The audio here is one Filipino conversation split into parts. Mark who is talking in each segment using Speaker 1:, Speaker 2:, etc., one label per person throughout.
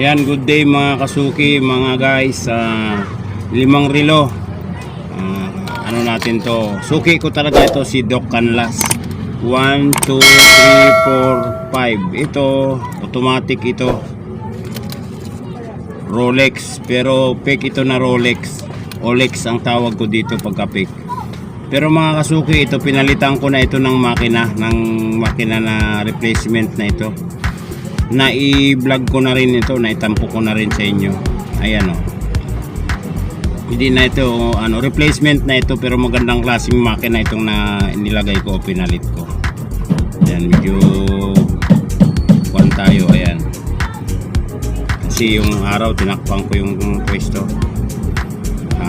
Speaker 1: Ayan, good day mga kasuki, mga guys. Ah, limang relo. Ah, ano natin to? Suki ko talaga ito si Doc Canlas. 1, 2, 3, 4, 5. Ito, automatic ito. Rolex. Pero fake ito na Rolex. Olex ang tawag ko dito pagka fake. Pero mga kasuki, ito pinalitan ko na ito ng makina, ng makina na replacement na ito na i-vlog ko na rin ito, na itampo ko na rin sa inyo. Ayan o. Hindi na ito, ano, replacement na ito pero magandang klaseng makina itong na nilagay ko o pinalit ko. Ayan, medyo kuhan tayo, ayan. Kasi yung araw, tinakpan ko yung pwesto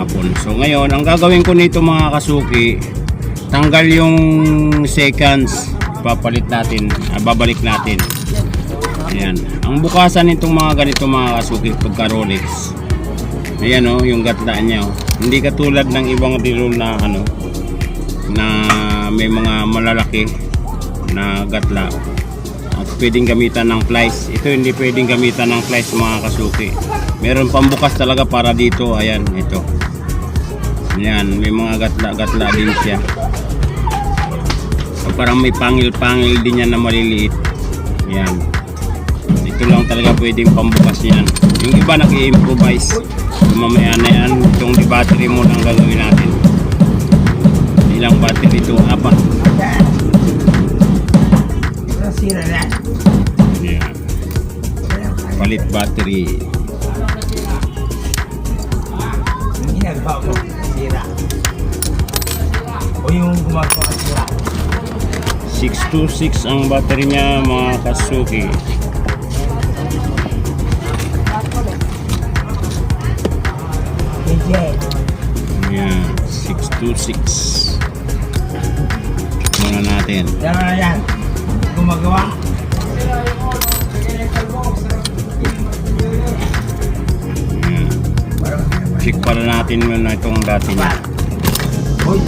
Speaker 1: hapon. So ngayon, ang gagawin ko nito mga kasuki, tanggal yung seconds, papalit natin, ah, babalik natin. Ayan. Ang bukasan nitong mga ganito mga kasuki pagka Rolex. Ayan oh, yung gatla niya oh. Hindi katulad ng ibang relo na ano na may mga malalaki na gatla. At pwedeng gamitan ng plies. Ito hindi pwedeng gamitan ng plies mga kasuki. Meron pambukas talaga para dito. Ayan, ito. Ayan, may mga gatla-gatla din siya. So, parang may pangil-pangil din yan na maliliit. Ayan ito lang talaga pwedeng pambukas yan. Yung iba nag-i-improvise. Mamaya na yan itong battery mode ang gagawin natin. Ilang battery ito apat. Yan palit battery.
Speaker 2: Ginagawa mo, nasira. O yung gumagawa sira.
Speaker 1: 626 ang battery niya mga kasuki
Speaker 2: KJ.
Speaker 1: yan 626 muna natin
Speaker 2: Yan na yan. Gumagawa.
Speaker 1: yan
Speaker 2: Parang
Speaker 1: check pala natin muna itong dati niya
Speaker 2: Uy,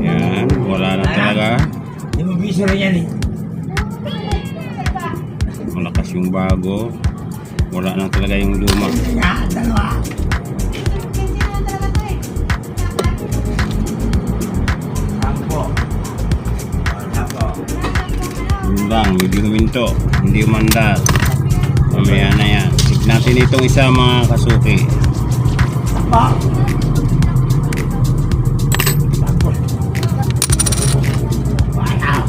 Speaker 1: yan wala na talaga
Speaker 2: di mo biso rin yan eh.
Speaker 1: malakas yung bago wala na talaga yung luma lang hindi huminto hindi umandar mamaya na yan natin itong isa mga kasuki
Speaker 2: Pa.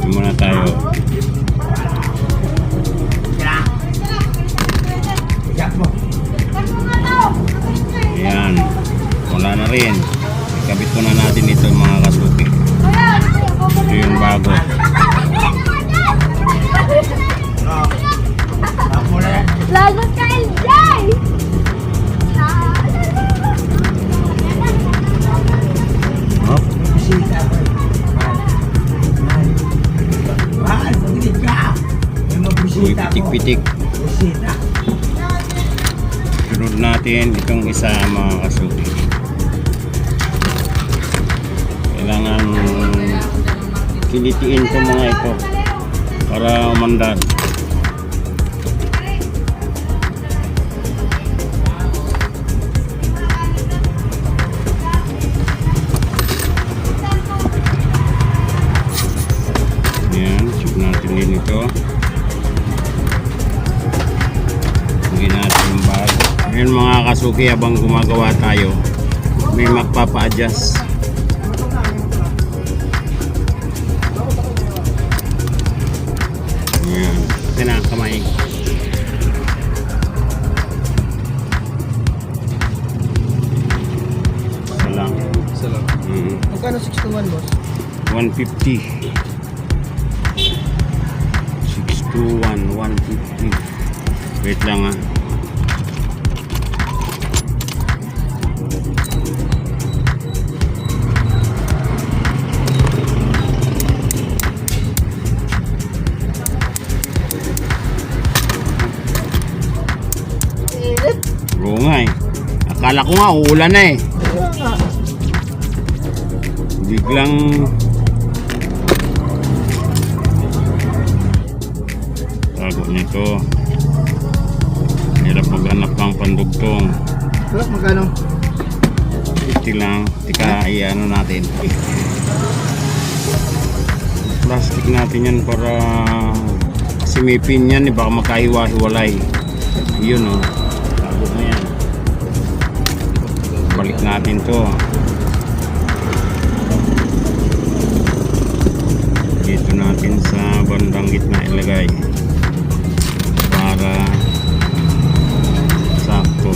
Speaker 1: Muna tayo kilitiin ko mga ito para umandar Ayan, check natin din ito. Hindi natin yung bag. Ayan mga kasuki habang gumagawa tayo. May magpapa-adjust. Ayan. Na ang kamay. Isa lang.
Speaker 3: Isa lang.
Speaker 1: Mm.
Speaker 3: Magkano 6 to 1, boss?
Speaker 1: 150 621 150 wait lang ah Akala ko nga uulan na eh. Biglang tago nito. Hirap maghanap ng pandugtong.
Speaker 2: Ito, magkano?
Speaker 1: 50 lang. Tika, i-ano natin. Plastic natin yan para kasi may pin yan, eh, baka makahiwa-hiwalay. Yun oh. Balik natin to. Dito natin sa bandang gitna ilagay. Para sakto.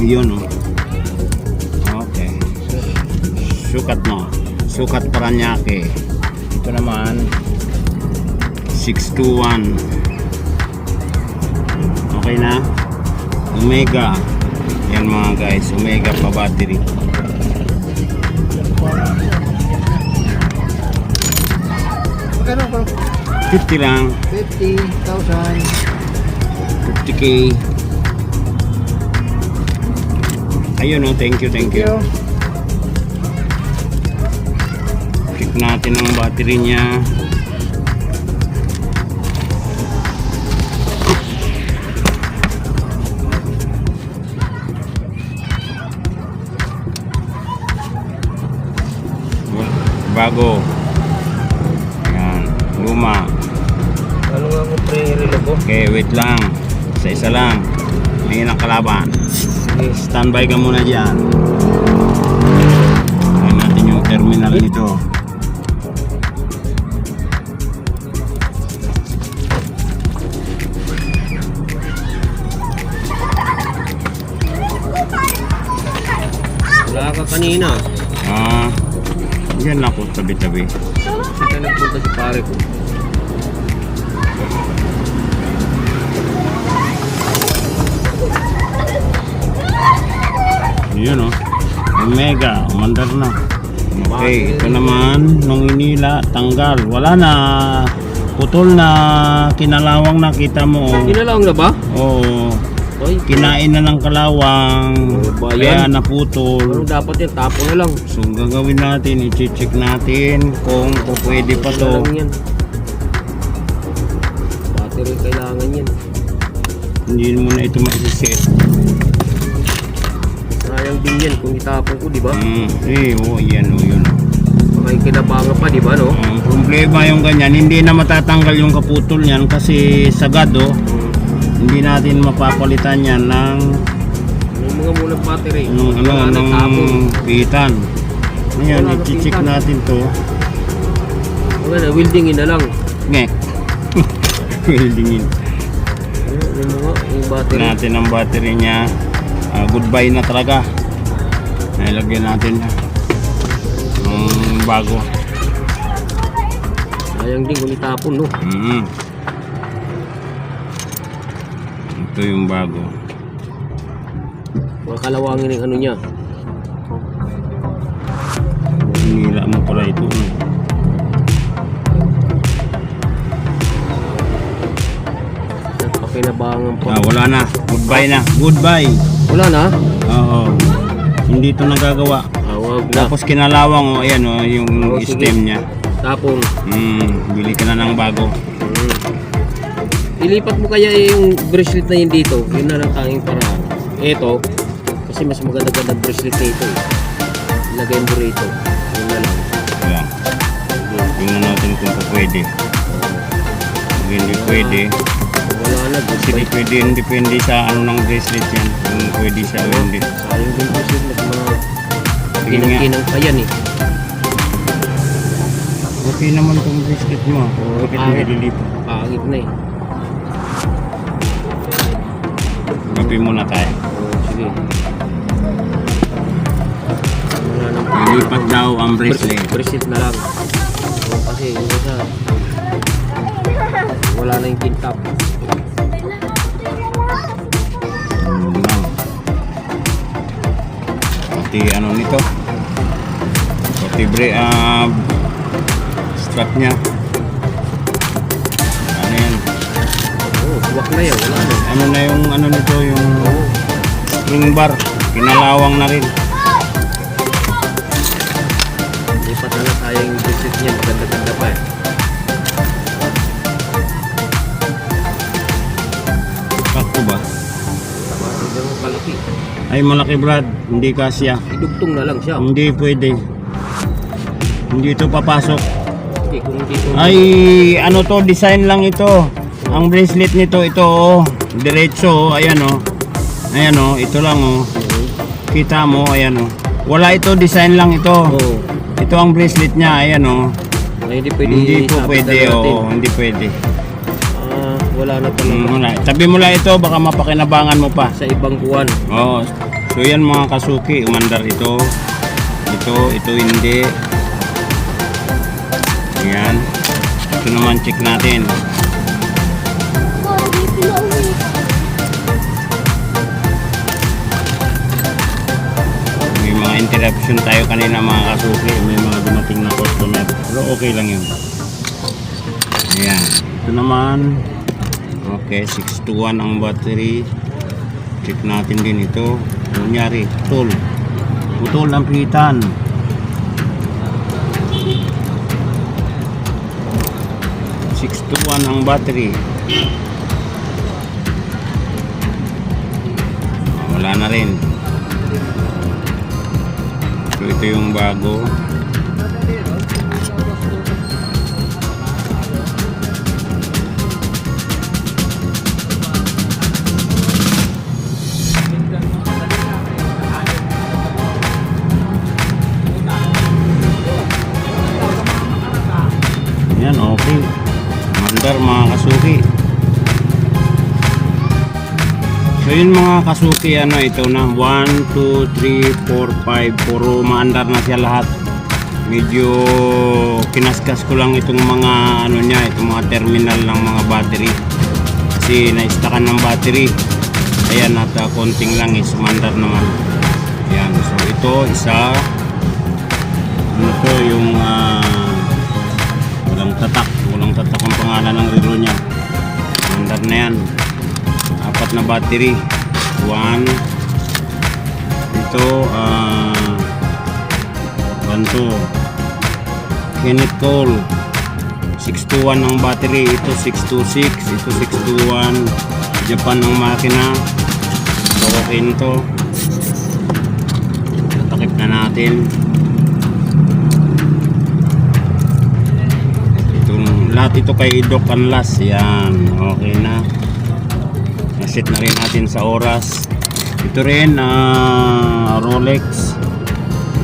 Speaker 1: Yun oh. Okay. Sukat mo. Sukat Paranaque. Ito naman 621. Okay na? Omega. Yan mga guys, Omega pa battery.
Speaker 2: Magkano ko?
Speaker 1: 50 lang,
Speaker 2: 50,000.
Speaker 1: 50k. Ayun oh, thank you, thank you. Check natin ang battery niya. Bago. Yan, luma.
Speaker 3: Ano nga mo pre relo ko?
Speaker 1: Okay, wait lang. Isa-isa lang. May ilang kalaban. Standby ka muna dyan. Tingnan natin yung terminal nito.
Speaker 3: Wala ka kanina.
Speaker 1: Ah, yan ako, tabi-tabi.
Speaker 3: Kaya nagpunta si pare ko.
Speaker 1: Yun oh. Omega, umandar na. Okay, ito naman, nung inila, tanggal. Wala na. Putol na, kinalawang nakita mo. oh.
Speaker 3: Kinalaong na ba?
Speaker 1: Oo.
Speaker 3: Oy,
Speaker 1: Kinain na ng kalawang.
Speaker 3: Ano ba
Speaker 1: Kaya naputol.
Speaker 3: ano dapat yan? Tapo na lang.
Speaker 1: So, gagawin natin, i-check natin kung pwede pa to.
Speaker 3: lang yan. Battery kailangan yan.
Speaker 1: Hindi mo na ito ma-set.
Speaker 3: Sayang din yan kung itapon ko, di ba?
Speaker 1: Mm, eh, oh, yan, oh, yun.
Speaker 3: Yung kinabangan pa, di ba, no?
Speaker 1: Ang problema yung ganyan, hindi na matatanggal yung kaputol niyan kasi sagad, oh. Hindi natin mapapalitan yan ng,
Speaker 3: Yung mga mulang battery.
Speaker 1: ng ano, ng pitan. Ngayon, i-check natin to.
Speaker 3: Wala na, weldingin na lang.
Speaker 1: Ngek. Weldingin.
Speaker 3: Ayun, Yung mga, yung battery.
Speaker 1: natin ang battery niya. Ah, goodbye na talaga. Nailagyan natin ng bago.
Speaker 3: Sayang din kung itapon, no?
Speaker 1: Mm. Ito yung bago.
Speaker 3: Mga kalawangin yung ano niya.
Speaker 1: Hinila mo pala ito. no?
Speaker 3: Nagpakinabangan pa.
Speaker 1: Ah, wala na. Goodbye na. Goodbye.
Speaker 3: Wala na?
Speaker 1: Oo. Hindi ito nagagawa.
Speaker 3: Ah, wag na.
Speaker 1: Tapos kinalawang oh, ayan oh, yung
Speaker 3: sige.
Speaker 1: stem niya.
Speaker 3: Tapon.
Speaker 1: Mm, bili ka na ng bago.
Speaker 3: Hmm. Ilipat mo kaya yung bracelet na yun dito. Yun na lang tanging paraan. Ito, kasi mas maganda-ganda bracelet na ito. eh. Ilagay mo rito. Yun na lang. Sige.
Speaker 1: Tingnan natin kung pa pwede. Kung hindi pwede,
Speaker 3: Wala na.
Speaker 1: kasi
Speaker 3: Goodbye.
Speaker 1: pwede depende sa ano ng bracelet yan. Kung pwede siya o hindi.
Speaker 3: Sayang din bracelet na mga
Speaker 1: Sige nga.
Speaker 3: kinang pa yan eh.
Speaker 1: Okay naman itong bracelet mo. ah. Bakit
Speaker 3: Ah.
Speaker 1: ililipat?
Speaker 3: Pangit na eh.
Speaker 1: Gabi muna tayo.
Speaker 3: Sige.
Speaker 1: Ilipat daw ang bracelet.
Speaker 3: Bracelet na lang. Oo, kasi yung isa, wala na yung tintap.
Speaker 1: Ano lang. Pati ano nito. Pati bre, ah, strap niya.
Speaker 3: Wak na yan, wala na.
Speaker 1: Ano na yung ano nito yung yung bar, pinalawang na rin.
Speaker 3: Hindi pa talaga sayang yung visit niya, maganda-ganda pa eh. Sakto ba? Tama, hindi mo malaki.
Speaker 1: Ay malaki Brad, hindi kasya.
Speaker 3: Idugtong na lang siya.
Speaker 1: Hindi pwede. Hindi ito papasok.
Speaker 3: Hindi, kung.
Speaker 1: Ay, ano to, design lang ito. Ang bracelet nito, ito, oh. Diretso, oh. Ayan, oh. Ayan, oh. Ito lang, oh. Kita mo, ayan, oh. Wala ito, design lang ito.
Speaker 3: Oo.
Speaker 1: Ito ang bracelet niya, ayan, oh.
Speaker 3: Ay, hindi pwede.
Speaker 1: Hindi po pwede, oh. Hindi pwede.
Speaker 3: Ah, wala na pala.
Speaker 1: Mm, wala. Tabi mo lang ito, baka mapakinabangan mo pa.
Speaker 3: Sa ibang kuwan.
Speaker 1: Oh, so yan mga kasuki, umandar ito. Ito, ito hindi. Ayan. Ito naman check natin. May mga interruption tayo kanina mga kasuki. May mga dumating na customer. Pero okay lang yun. Ayan. Ito naman. Okay, 6 to 1 ang battery. Check natin din ito. Ano nangyari? Putol. Putol ang pitan. Six to one ang battery. Na rin. So ito yung bago. Yun mga kasuki, ano ito na 1, 2, 3, 4, 5 Puro maandar na siya lahat. Medyo kinaskas ko lang itong mga ano niya Itong mga terminal ng mga battery. Kasi naistakan ng battery. Ayan at uh, konting lang is mandar naman. Ayan, so ito isa. Ano to yung ah, walang tatak. Walang tatak ang pangalan ng relo niya. Mandar na yan apat na battery. One. Ito ah one to Kenneth Cole. 621 ang battery. Ito 626 ito 621 Japan ang makina. Kawakin to. Takip na natin. Itong lahat ito kay Doc Canlas yan okay na nasit na rin natin sa oras. Ito rin ah, Rolex.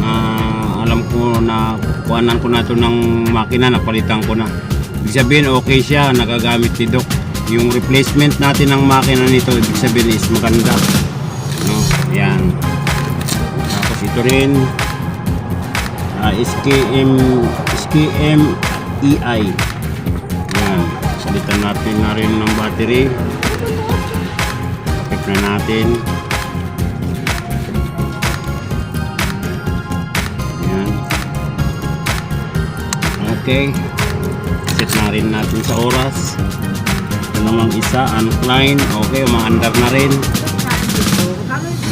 Speaker 1: Na alam ko na kuhanan ko na ito ng makina napalitan ko na. Ibig sabihin okay siya nagagamit ni Doc. Yung replacement natin ng makina nito ibig sabihin is maganda. No? Yan. Tapos ito rin ah, SKM SKM EI yan. Salitan natin na rin ng battery check na natin. Yan okay. Set na rin natin sa oras. Ito namang isa uncline. Okay umaandar na rin.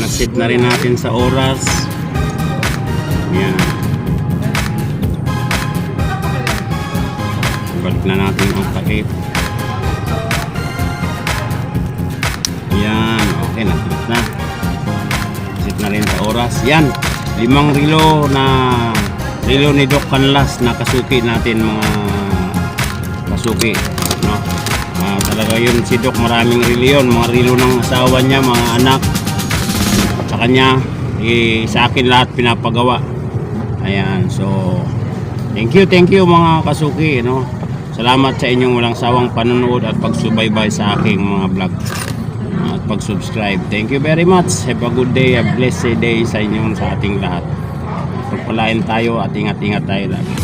Speaker 1: Naset na rin natin sa oras. Yan balik na natin ang takip oras. Yan limang rilo na rilo ni Doc Canlas na kasuki natin mga kasuki no? Ah, talaga yun si Doc maraming rilo yun. Mga rilo ng asawa niya mga anak sa kanya eh, sa akin lahat pinapagawa. Ayan so thank you thank you mga kasuki no? Salamat sa inyong walang sawang panonood at pagsubaybay sa aking mga vlog pag-subscribe. Thank you very much. Have a good day a blessed day sa inyong sa ating lahat. Pagpalain tayo at ingat-ingat tayo lagi